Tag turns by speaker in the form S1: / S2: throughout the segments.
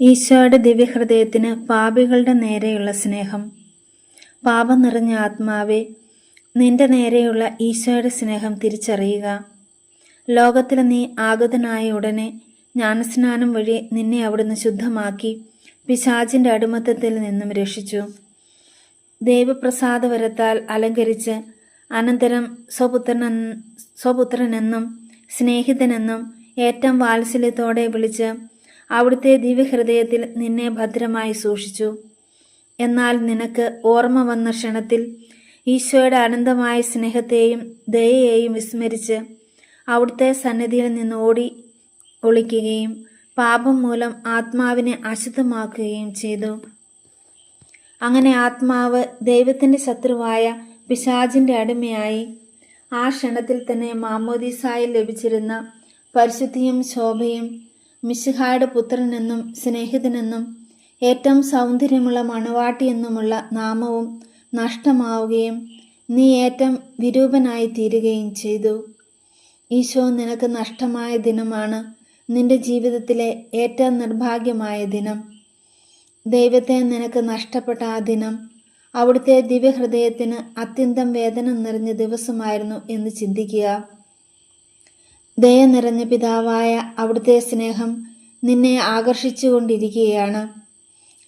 S1: ഈശോയുടെ ദിവ്യഹൃദയത്തിന് പാപികളുടെ നേരെയുള്ള സ്നേഹം. പാപം നിറഞ്ഞ ആത്മാവെ നിന്റെ നേരെയുള്ള ഈശോയുടെ സ്നേഹം തിരിച്ചറിയുക. ലോകത്തിൽ നീ ആഗതനായ ഉടനെ ജ്ഞാനസ്നാനം വഴി നിന്നെ അവിടുന്ന് ശുദ്ധമാക്കി പിശാചിന്റെ അടിമത്തത്തിൽ നിന്നും രക്ഷിച്ചു. ദൈവപ്രസാദവരത്താൽ അലങ്കരിച്ച് അനന്തരം സ്വപുത്രൻ സ്വപുത്രനെന്നും സ്നേഹിതനെന്നും ഏറ്റവും വാത്സല്യത്തോടെ വിളിച്ച് അവിടുത്തെ ദിവ്യഹൃദയത്തിൽ നിന്നെ ഭദ്രമായി സൂക്ഷിച്ചു. എന്നാൽ നിനക്ക് ഓർമ്മ വന്ന ക്ഷണത്തിൽ ഈശോയുടെ അനന്തമായ സ്നേഹത്തെയും ദയയെയും വിസ്മരിച്ച് അവിടുത്തെ സന്നിധിയിൽ നിന്ന് ഓടി ഒളിക്കുകയും പാപം മൂലം ആത്മാവിനെ അശുദ്ധമാക്കുകയും ചെയ്തു. അങ്ങനെ ആത്മാവ് ദൈവത്തിന്റെ ശത്രുവായ പിശാചിന്റെ അടിമയായി ആ ക്ഷണത്തിൽ തന്നെ മാമോദീസായി ലഭിച്ചിരുന്ന പരിശുദ്ധിയും ശോഭയും മിശിഹായുടെ പുത്രനെന്നും സ്നേഹിതനെന്നും ഏറ്റവും സൗന്ദര്യമുള്ള മണവാട്ടി എന്നുമുള്ള നാമവും നഷ്ടമാവുകയും നീ ഏറ്റവും വിരൂപനായി തീരുകയും ചെയ്തു. ഈശോ നിനക്ക് നഷ്ടമായ ദിനമാണ് നിന്റെ ജീവിതത്തിലെ ഏറ്റവും നിർഭാഗ്യമായ ദിനം. ദൈവത്തെ നിനക്ക് നഷ്ടപ്പെട്ട ആ ദിനം അവിടുത്തെ ദിവ്യഹൃദയത്തിന് അത്യന്തം വേദന നിറഞ്ഞ ദിവസമായിരുന്നു എന്ന് ചിന്തിക്കുക. ദയ നിറഞ്ഞ പിതാവായ അവിടുത്തെ സ്നേഹം നിന്നെ ആകർഷിച്ചുകൊണ്ടിരിക്കുകയാണ്.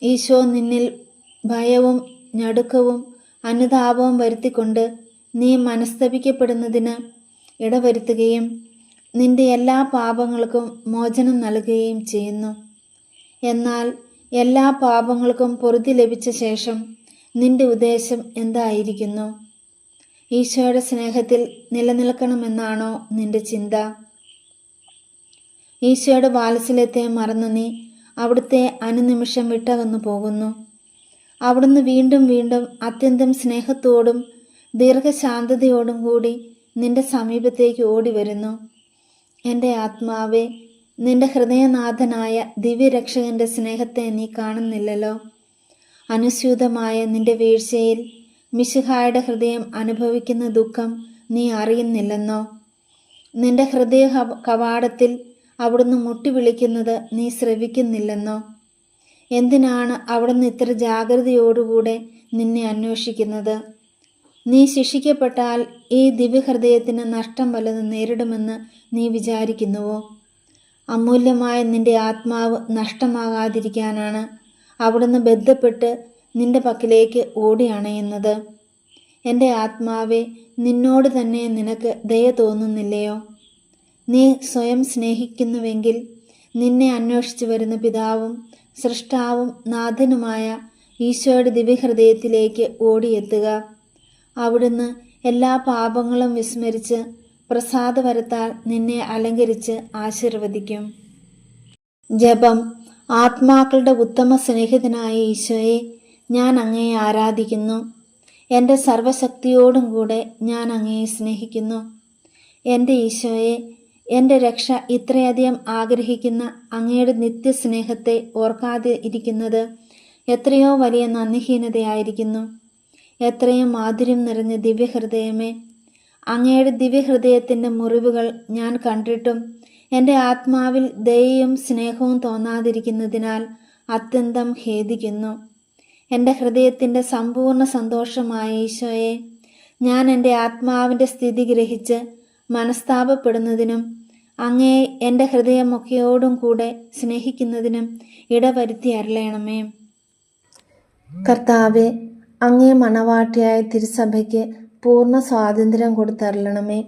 S1: ഈശോ നിന്നിൽ ഭയവും ഞടുക്കവും അനുതാപവും വരുത്തിക്കൊണ്ട് നീ മനസ്തപിക്കപ്പെടുന്നതിന് ഇടവരുത്തുകയും നിന്റെ എല്ലാ പാപങ്ങൾക്കും മോചനം നൽകുകയും ചെയ്യുന്നു. എന്നാൽ എല്ലാ പാപങ്ങൾക്കും പൊറുതി ലഭിച്ച ശേഷം നിന്റെ ഉദ്ദേശം എന്തായിരിക്കുന്നു? ഈശോയുടെ സ്നേഹത്തിൽ നിലനിൽക്കണമെന്നാണോ നിന്റെ ചിന്ത? ഈശോയുടെ വാത്സല്യത്തെ മറന്നു നീ. അവിടുത്തെ അനുനിമിഷം വിട്ടകന്നു പോകുന്നു. അവിടുന്ന് വീണ്ടും വീണ്ടും അത്യന്തം സ്നേഹത്തോടും ദീർഘശാന്തതയോടും കൂടി നിന്റെ സമീപത്തേക്ക് ഓടി വരുന്നു എന്റെ ആത്മാവെ നിന്റെ ഹൃദയനാഥനായ ദിവ്യരക്ഷകന്റെ സ്നേഹത്തെ നീ കാണുന്നില്ലല്ലോ. അനുസ്യൂതമായ നിന്റെ വീഴ്ചയിൽ മിശിഹായുടെ ഹൃദയം അനുഭവിക്കുന്ന ദുഃഖം നീ അറിയുന്നില്ലെന്നോ. നിന്റെ ഹൃദയ കവാടത്തിൽ അവിടുന്ന് മുട്ടി വിളിക്കുന്നത് നീ ശ്രവിക്കുന്നില്ലെന്നോ? എന്തിനാണ് അവിടുന്ന് ഇത്ര ജാഗ്രതയോടുകൂടെ നിന്നെ അന്വേഷിക്കുന്നത്? നീ ശിക്ഷിക്കപ്പെട്ടാൽ ഈ ദിവ്യഹൃദയത്തിന് നഷ്ടം വല്ലതും നേരിടുമെന്ന് നീ വിചാരിക്കുന്നുവോ? അമൂല്യമായ നിന്റെ ആത്മാവ് നഷ്ടമാകാതിരിക്കാനാണ് അവിടുന്ന് ബന്ധപ്പെട്ട് നിന്റെ പക്കലേക്ക് ഓടി അണയുന്നത്. എന്റെ ആത്മാവെ നിന്നോട് തന്നെ നിനക്ക് ദയ തോന്നുന്നില്ലയോ? നീ സ്വയം സ്നേഹിക്കുന്നുവെങ്കിൽ നിന്നെ അന്വേഷിച്ചു വരുന്ന പിതാവും സൃഷ്ടാവും നാഥനുമായ ഈശോയുടെ ദിവ്യഹൃദയത്തിലേക്ക് ഓടിയെത്തുക. അവിടുന്ന് എല്ലാ പാപങ്ങളും വിസ്മരിച്ച് പ്രസാദവരത്താൽ നിന്നെ അലങ്കരിച്ച് ആശീർവദിക്കും. ജപം ആത്മാക്കളുടെ ഉത്തമ സ്നേഹിതനായ ഈശോയെ ഞാൻ അങ്ങയെ ആരാധിക്കുന്നു. എന്റെ സർവശക്തിയോടും കൂടെ ഞാൻ അങ്ങയെ സ്നേഹിക്കുന്നു. എന്റെ ഈശോയെ എന്റെ രക്ഷ ഇത്രയധികം ആഗ്രഹിക്കുന്ന അങ്ങയുടെ നിത്യസ്നേഹത്തെ ഓർക്കാതെ ഇരിക്കുന്നത് എത്രയോ വലിയ നന്ദിഹീനതയായിരിക്കുന്നു. എത്രയും മാധുര്യം നിറഞ്ഞ ദിവ്യഹൃദയമേ അങ്ങയുടെ ദിവ്യഹൃദയത്തിന്റെ മുറിവുകൾ ഞാൻ കണ്ടിട്ടും എന്റെ ആത്മാവിൽ ദയയും സ്നേഹവും തോന്നാതിരിക്കുന്നതിനാൽ അത്യന്തം ഖേദിക്കുന്നു. എന്റെ ഹൃദയത്തിന്റെ സമ്പൂർണ സന്തോഷമായ ഈശോയെ ഞാൻ എന്റെ ആത്മാവിന്റെ സ്ഥിതി ഗ്രഹിച്ച് മനസ്താപപ്പെടുന്നതിനും അങ്ങയെ എന്റെ ഹൃദയമൊക്കെയോടും കൂടെ സ്നേഹിക്കുന്നതിനും ഇടവരുത്തി അരളയണമേ കർത്താവെ അങ്ങേ മണവാട്ടിയായ തിരുസഭയ്ക്ക് പൂർണ സ്വാതന്ത്ര്യം കൊടുത്തരളണമേ.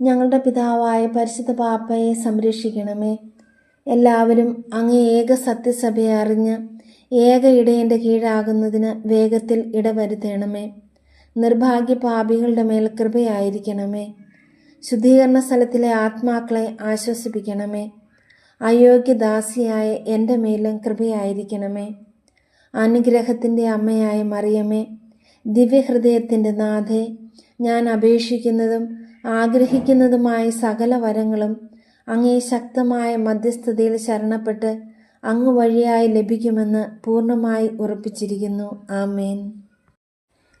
S1: ഞങ്ങളുടെ പിതാവായ പരിശുദ്ധ പാപ്പയെ സംരക്ഷിക്കണമേ. എല്ലാവരും അങ്ങേ ഏക സത്യസഭയെ അറിഞ്ഞ് ഏക ഇടയന്റെ കീഴാകുന്നതിന് വേഗത്തിൽ ഇടവരുത്തണമേ. നിർഭാഗ്യ പാപികളുടെ മേൽ കൃപയായിരിക്കണമേ. ശുദ്ധീകരണ സ്ഥലത്തിലെ ആത്മാക്കളെ ആശ്വസിപ്പിക്കണമേ. അയോഗ്യദാസിയായ എന്റെ മേലും കൃപയായിരിക്കണമേ. അനുഗ്രഹത്തിന്റെ അമ്മയായ മറിയമേ ദിവ്യഹൃദയത്തിന്റെ നാഥേ ഞാൻ അപേക്ഷിക്കുന്നതും ആഗ്രഹിക്കുന്നതുമായ സകല വരങ്ങളും അങ്ങേ ശക്തമായ മധ്യസ്ഥതയിൽ ശരണപ്പെട്ട് അങ്ങ് വഴിയായി ലഭിക്കുമെന്ന് പൂർണമായി ഉറപ്പിച്ചിരിക്കുന്നു. ആമേൻ.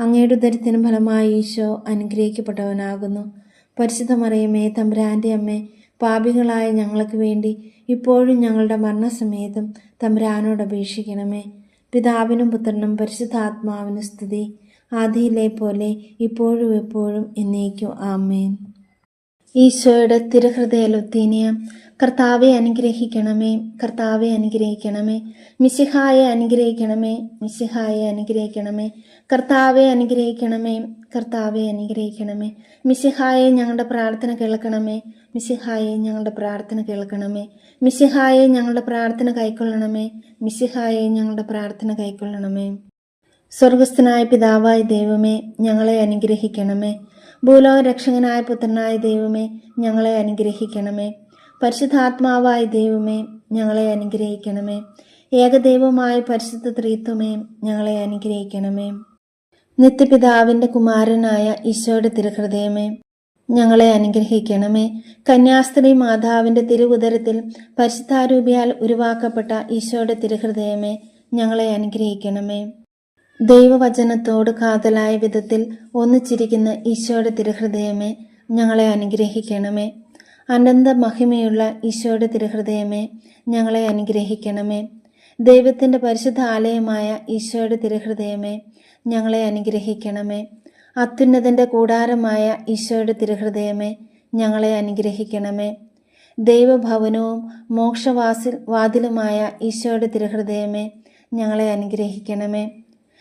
S1: അങ്ങയുടെ ഉദരത്തിന് ഫലമായി ഈശോ അനുഗ്രഹിക്കപ്പെട്ടവനാകുന്നു. പരിശുദ്ധ മറിയമ്മേ തമ്പുരാന്റെ അമ്മേ പാപികളായ ഞങ്ങൾക്ക് വേണ്ടി ഇപ്പോഴും ഞങ്ങളുടെ മരണസമയത്തും തമ്പുരാനോട് അപേക്ഷിക്കണമേ. പിതാവിനും പുത്രനും പരിശുദ്ധാത്മാവിനും സ്തുതി. ആദിയിലെ പോലെ ഇപ്പോഴും എപ്പോഴും എന്നേക്കും. ആമേൻ. ഈശോയുടെ തിരുഹൃദയ ലുത്തീനിയ കർത്താവെ അനുഗ്രഹിക്കണമേ കർത്താവെ അനുഗ്രഹിക്കണമേ മിശിഹായെ അനുഗ്രഹിക്കണമേ മിശിഹായെ അനുഗ്രഹിക്കണമേ കർത്താവെ അനുഗ്രഹിക്കണമേ കർത്താവെ അനുഗ്രഹിക്കണമേ മിശിഹായെ ഞങ്ങളുടെ പ്രാർത്ഥന കേൾക്കണമേ മിശിഹായെ ഞങ്ങളുടെ പ്രാർത്ഥന കേൾക്കണമേ മിശിഹായെ ഞങ്ങളുടെ പ്രാർത്ഥന കൈക്കൊള്ളണമേ മിശിഹായെ ഞങ്ങളുടെ പ്രാർത്ഥന കൈക്കൊള്ളണമേ. സ്വർഗസ്ഥനായ പിതാവായ ദൈവമേ ഞങ്ങളെ അനുഗ്രഹിക്കണമേ ഭൂലോക രക്ഷകനായ പുത്രനായ ദൈവമേ ഞങ്ങളെ അനുഗ്രഹിക്കണമേ. പരിശുദ്ധാത്മാവായ ദൈവമേ ഞങ്ങളെ അനുഗ്രഹിക്കണമേ. ഏകദൈവമായ പരിശുദ്ധ ത്രീത്വമേ ഞങ്ങളെ അനുഗ്രഹിക്കണമേ. നിത്യപിതാവിന്റെ കുമാരനായ ഈശോയുടെ തിരുഹൃദയമേ ഞങ്ങളെ അനുഗ്രഹിക്കണമേ. കന്യാസ്ത്രീ മാതാവിന്റെ തിരുവുദരത്തിൽ പരിശുദ്ധാരൂപിയാൽ ഉരുവാക്കപ്പെട്ട ഈശോയുടെ തിരുഹൃദയമേ ഞങ്ങളെ അനുഗ്രഹിക്കണമേ. ദൈവവചനത്തോട് കാതലായ വിധത്തിൽ ഒന്നിച്ചിരിക്കുന്ന ഈശോയുടെ തിരുഹൃദയമേ ഞങ്ങളെ അനുഗ്രഹിക്കണമേ. അനന്ത മഹിമയുള്ള ഈശോയുടെ തിരുഹൃദയമേ ഞങ്ങളെ അനുഗ്രഹിക്കണമേ. ദൈവത്തിന്റെ പരിശുദ്ധ ആലയമായ ഈശോയുടെ തിരുഹൃദയമേ ഞങ്ങളെ അനുഗ്രഹിക്കണമേ. അത്യുന്നതന്റെ കൂടാരമായ ഈശോയുടെ തിരുഹൃദയമേ ഞങ്ങളെ അനുഗ്രഹിക്കണമേ. ദൈവഭവനവും മോക്ഷവാസിൽ വാതിലുമായ ഈശോയുടെ തിരുഹൃദയമേ ഞങ്ങളെ അനുഗ്രഹിക്കണമേ.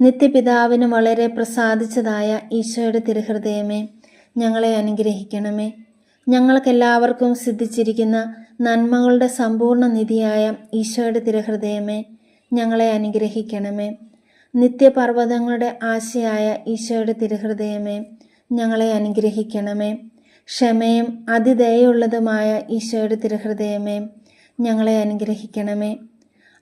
S1: നിത്യപിതാവിന് വളരെ പ്രസാദിച്ചതായ ഈശോയുടെ തിരുഹൃദയമേ ഞങ്ങളെ അനുഗ്രഹിക്കണമേ. ഞങ്ങൾക്കെല്ലാവർക്കും സിദ്ധിച്ചിരിക്കുന്ന നന്മകളുടെ സമ്പൂർണ നിധിയായ ഈശോയുടെ തിരുഹൃദയമേ ഞങ്ങളെ അനുഗ്രഹിക്കണമേ. നിത്യപർവതങ്ങളുടെ ആശയായ ഈശോയുടെ തിരുഹൃദയമേ ഞങ്ങളെ അനുഗ്രഹിക്കണമേ. ക്ഷമയും അതിദയുള്ളതുമായ ഈശോയുടെ തിരുഹൃദയമേ ഞങ്ങളെ അനുഗ്രഹിക്കണമേ.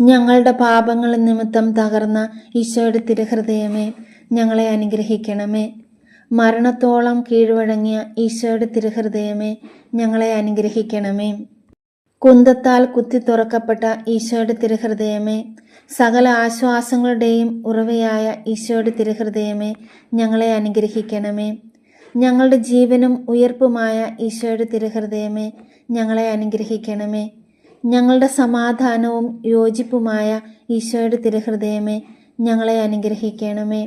S1: ഞങ്ങളുടെ പാപങ്ങൾ നിമിത്തം തകർന്ന ഈശോയുടെ തിരുഹൃദയമേ ഞങ്ങളെ അനുഗ്രഹിക്കണമേ. മരണത്തോളം കീഴ്വഴങ്ങിയ ഈശോയുടെ തിരുഹൃദയമേ ഞങ്ങളെ അനുഗ്രഹിക്കണമേ. കുന്തത്താൽ കുത്തി തുറക്കപ്പെട്ട ഈശോയുടെ തിരുഹൃദയമേ സകല ആശ്വാസങ്ങളുടെയും ഉറവയായ ഈശോയുടെ തിരുഹൃദയമേ ഞങ്ങളെ അനുഗ്രഹിക്കണമേ. ഞങ്ങളുടെ ജീവനും ഉയർപ്പുമായ ഈശോയുടെ തിരുഹൃദയമേ ഞങ്ങളെ അനുഗ്രഹിക്കണമേ. ഞങ്ങളുടെ സമാധാനവും യോജിപ്പുമായ ഈശോയുടെ തിരുഹൃദയമേ ഞങ്ങളെ അനുഗ്രഹിക്കണമേ.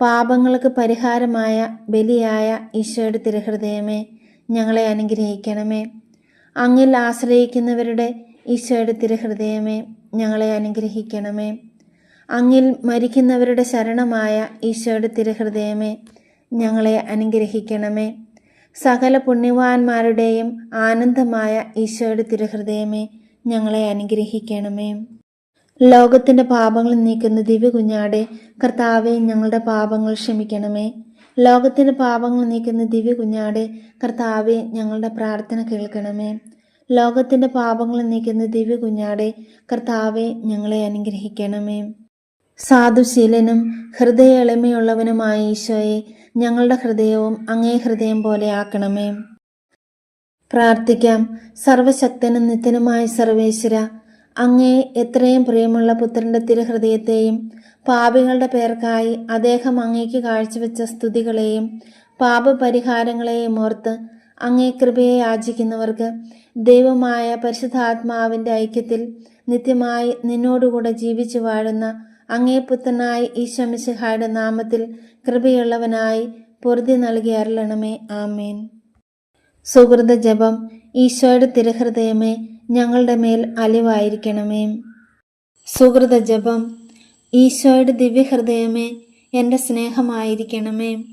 S1: പാപങ്ങൾക്ക് പരിഹാരമായ ബലിയായ ഈശോയുടെ തിരുഹൃദയമേ ഞങ്ങളെ അനുഗ്രഹിക്കണമേ. അങ്ങിൽ ആശ്രയിക്കുന്നവരുടെ ഈശോയുടെ തിരുഹൃദയമേ ഞങ്ങളെ അനുഗ്രഹിക്കണമേ. അങ്ങിൽ മരിക്കുന്നവരുടെ ശരണമായ ഈശോയുടെ തിരുഹൃദയമേ ഞങ്ങളെ അനുഗ്രഹിക്കണമേ. സകല പുണ്യവാന്മാരുടെയും ആനന്ദമായ ഈശോയുടെ തിരുഹൃദയമേ ഞങ്ങളെ അനുഗ്രഹിക്കണമേ. ലോകത്തിന്റെ പാപങ്ങൾ നീക്കുന്ന ദിവ്യ കുഞ്ഞാടെ കർത്താവെ ഞങ്ങളുടെ പാപങ്ങൾ ക്ഷമിക്കണമേ. ലോകത്തിന്റെ പാപങ്ങൾ നീക്കുന്ന ദിവ്യ കുഞ്ഞാടെ കർത്താവെ ഞങ്ങളുടെ പ്രാർത്ഥന കേൾക്കണമേ. ലോകത്തിന്റെ പാപങ്ങൾ നീക്കുന്ന ദിവ്യ കുഞ്ഞാടെ കർത്താവെ ഞങ്ങളെ അനുഗ്രഹിക്കണമേ. സാധുശീലനും ഹൃദയ എളിമയുള്ളവനുമായ ഈശോയെ ഞങ്ങളുടെ ഹൃദയവും അങ്ങേ ഹൃദയം പോലെ ആക്കണമേ. പ്രാർത്ഥിക്കാം. സർവശക്തനും നിത്യനുമായ സർവേശ്വര അങ്ങേ എത്രയും പ്രിയമുള്ള പുത്രന്റെ തിരുഹൃദയത്തെയും പാപികളുടെ പേർക്കായി അദ്ദേഹം അങ്ങേക്ക് കാഴ്ചവെച്ച സ്തുതികളെയും പാപപരിഹാരങ്ങളെയും ഓർത്ത് അങ്ങേ കൃപയെ യാചിക്കുന്നവർക്ക് ദൈവമായ പരിശുദ്ധാത്മാവിന്റെ ഐക്യത്തിൽ നിത്യമായി നിന്നോടുകൂടെ ജീവിച്ചു വാഴുന്ന അങ്ങേ പുത്രനായി ഈശമിശിഹായുടെ നാമത്തിൽ കൃപയുള്ളവനായി പൊറുതി നൽകി അരുളണമേ. ആമേൻ. സുഹൃത ജപം ഈശോയുടെ തിരഹൃദയമേ ഞങ്ങളുടെ മേൽ അലിവായിരിക്കണമേ. സുഹൃത ജപം ഈശോയുടെ ദിവ്യഹൃദയമേ എന്റെ സ്നേഹമായിരിക്കണമേ.